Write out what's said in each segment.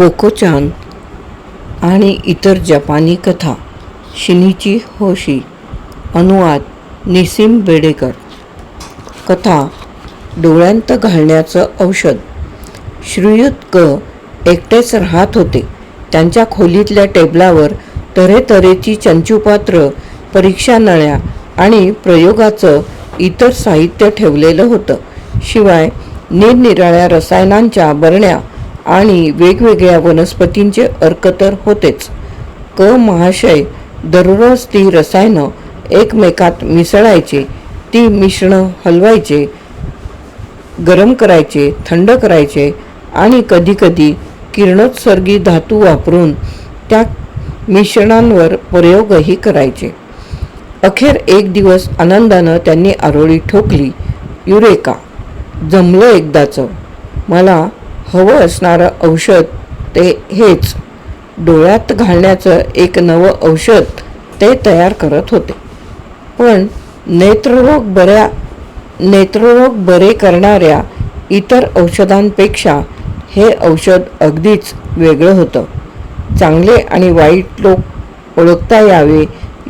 बोकोचान आणि इतर जपानी कथा शिनीची होशी अनुवाद निसीम बेडेकर. कथा डोळ्यांत घालण्याचं औषध. श्रीयुत क एकटेच राहत होते. त्यांच्या खोलीतल्या टेबलावर तऱ्हेतऱ्हेची चंचूपात्र परीक्षा नळ्या आणि प्रयोगाचं इतर साहित्य ठेवलेलं होतं. शिवाय निरनिराळ्या रसायनांच्या बरण्या आणि वेगवेगळ्या वनस्पतींचे अर्क तर होतेच. क महाशय दररोज ती रसायनं एकमेकात मिसळायचे ती मिश्रण हलवायचे गरम करायचे थंड करायचे आणि कधीकधी किरणोत्सर्गी धातू वापरून त्या मिश्रणांवर प्रयोगही करायचे. अखेर एक दिवस आनंदानं त्यांनी आरोळी ठोकली युरेका जमलं एकदाचं. मला हवं असणारं औषध ते हेच. डोळ्यात घालण्याचं एक नवं औषध ते तयार करत होते. पण नेत्ररोग बऱ्या नेत्ररोग बरे करणाऱ्या इतर औषधांपेक्षा हे औषध अगदीच वेगळं होतं. चांगले आणि वाईट लोक ओळखता यावे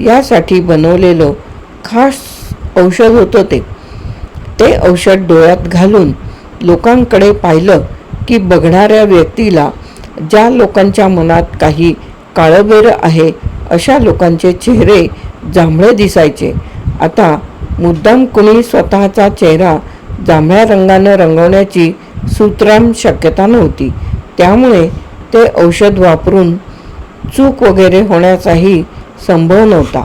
यासाठी बनवलेलं खास औषध होतं ते. ते औषध डोळ्यात घालून लोकांकडे पाहिलं की बघणाऱ्या व्यक्तीला ज्या लोकांच्या मनात काही काळबेरं आहे अशा लोकांचे चेहरे जांभळे दिसायचे. आता मुद्दाम कुणी स्वतःचा चेहरा जांभळ्या रंगानं रंगवण्याची सूत्राम शक्यता नव्हती. त्यामुळे ते औषध वापरून चूक वगैरे होण्याचाही संभव नव्हता.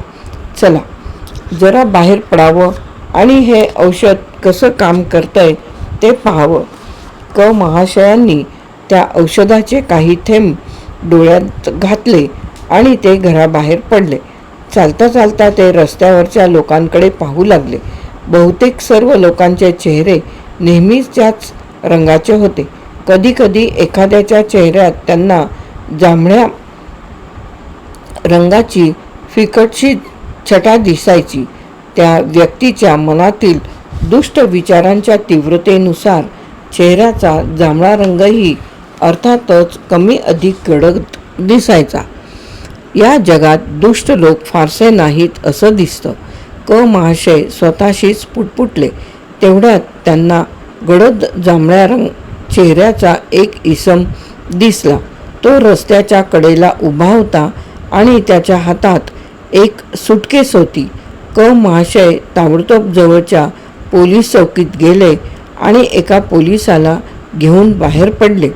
चला जरा बाहेर पडावं आणि हे औषध कसं काम करतंय ते पाहावं. क महाशयांनी त्या औषधाचे काही थेंब डोळ्यात घातले आणि ते घराबाहेर पडले. चालता चालता ते रस्त्यावरच्या लोकांकडे पाहू लागले. बहुतेक सर्व लोकांचे चेहरे नेहमीच त्याच रंगाचे होते. कधीकधी एखाद्याच्या चेहऱ्यात त्यांना जांभळ्या रंगाची फिकटशी छटा दिसायची. त्या व्यक्तीच्या मनातील दुष्ट विचारांच्या तीव्रतेनुसार चेहऱ्याचा जांभळा रंगही अर्थातच कमी अधिक गडद दिसायचा. या जगात दुष्ट लोक फारसे नाहीत असं दिसतं. क महाशय स्वतःशीच पुटपुटले. तेवढ्यात त्यांना गडद जांभळ्या रंग चेहऱ्याचा एक इसम दिसला. तो रस्त्याच्या कडेला उभा होता आणि त्याच्या हातात एक सुटकेस होती. क महाशय ताबडतोब जवळच्या पोलीस चौकीत गेले. आणि एका पोलिसाला घेऊन बाहेर पडले.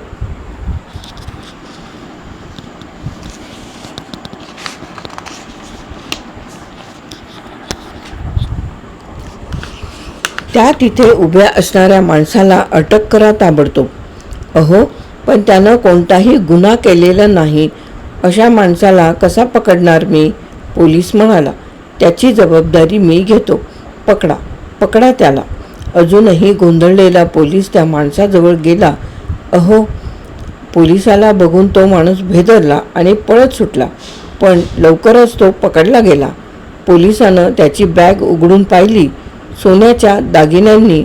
त्या तिथे उभ्या असणाऱ्या माणसाला अटक करा ताबडतोब. अहो पण त्यानं कोणताही गुन्हा केलेला नाही. अशा माणसाला कसा पकडणार मी? पोलीस म्हणाला. त्याची जबाबदारी मी घेतो. पकडा पकडा त्याला. अजूनही गोंधळलेला पोलीस त्या माणसाजवळ गेला. अहो पोलिसाला बघून तो माणूस भेदरला आणि पळत सुटला पण लवकरच तो पकडला गेला. पोलिसानं त्याची बॅग उघडून पाहिली. सोन्याच्या दागिन्यांनी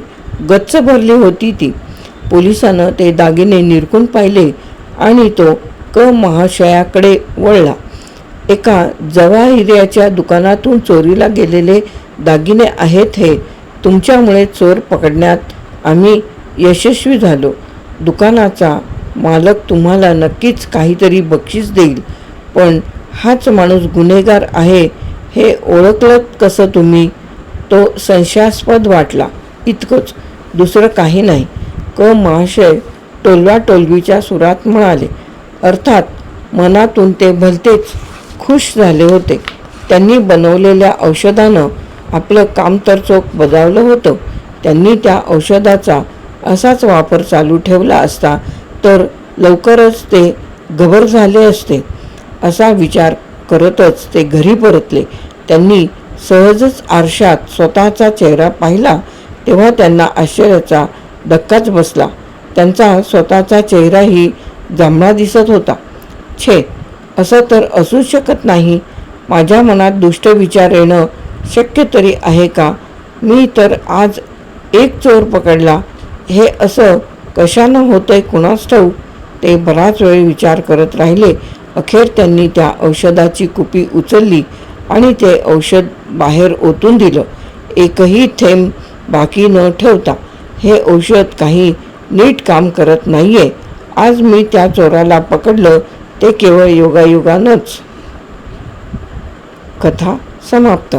गच्च भरली होती ती. पोलिसानं ते दागिने निरकून पाहिले आणि तो क महाशयाकडे वळला. एका जवाहिऱ्याच्या दुकानातून चोरीला गेलेले दागिने आहेत हे तुमच्यामुळे चोर पकडण्यात आम्ही यशस्वी झालो. दुकानाचा मालक तुम्हाला नक्कीच काहीतरी बक्षीस देईल पण हाच माणूस गुन्हेगार आहे हे ओळखलं कसं तुम्ही? तो संशयास्पद वाटला. इतकंच. दुसरं काही नाही. क. महाशय टोलवा टोलवीच्या सुरात म्हणाले अर्थात मनातून ते भलतेच खुश झाले होते. त्यांनी बनवलेल्या औषधानं आपलं काम तर चोख बजावलं होतं. त्यांनी त्या औषधाचा असाच वापर चालू ठेवला असता तर लवकरच ते गबर झाले असते. असा विचार करतच ते घरी परतले. त्यांनी सहजच आरशात स्वतःचा चेहरा पाहिला. तेव्हा त्यांना आश्चर्याचा धक्काच बसला. त्यांचा स्वतःचा चेहराही जांभळा दिसत होता. छे असं तर असूच शकत नाही. माझ्या मनात दुष्ट विचार येणं शक्य तरी आहे का? मी तर आज एक चोर पकडला. हे असं कशानं होतंय कुणास ठाऊक? ते बराच वेळ विचार करत राहिले. अखेर त्यांनी त्या औषधाची कुपी उचलली आणि ते औषध बाहेर ओतून दिलं. एकही थेंब बाकी न ठेवता हे औषध काही नीट काम करत नाहीये. आज मी त्या चोराला पकडलं ते केवळ योगायोगानंच. कथा समाप्त.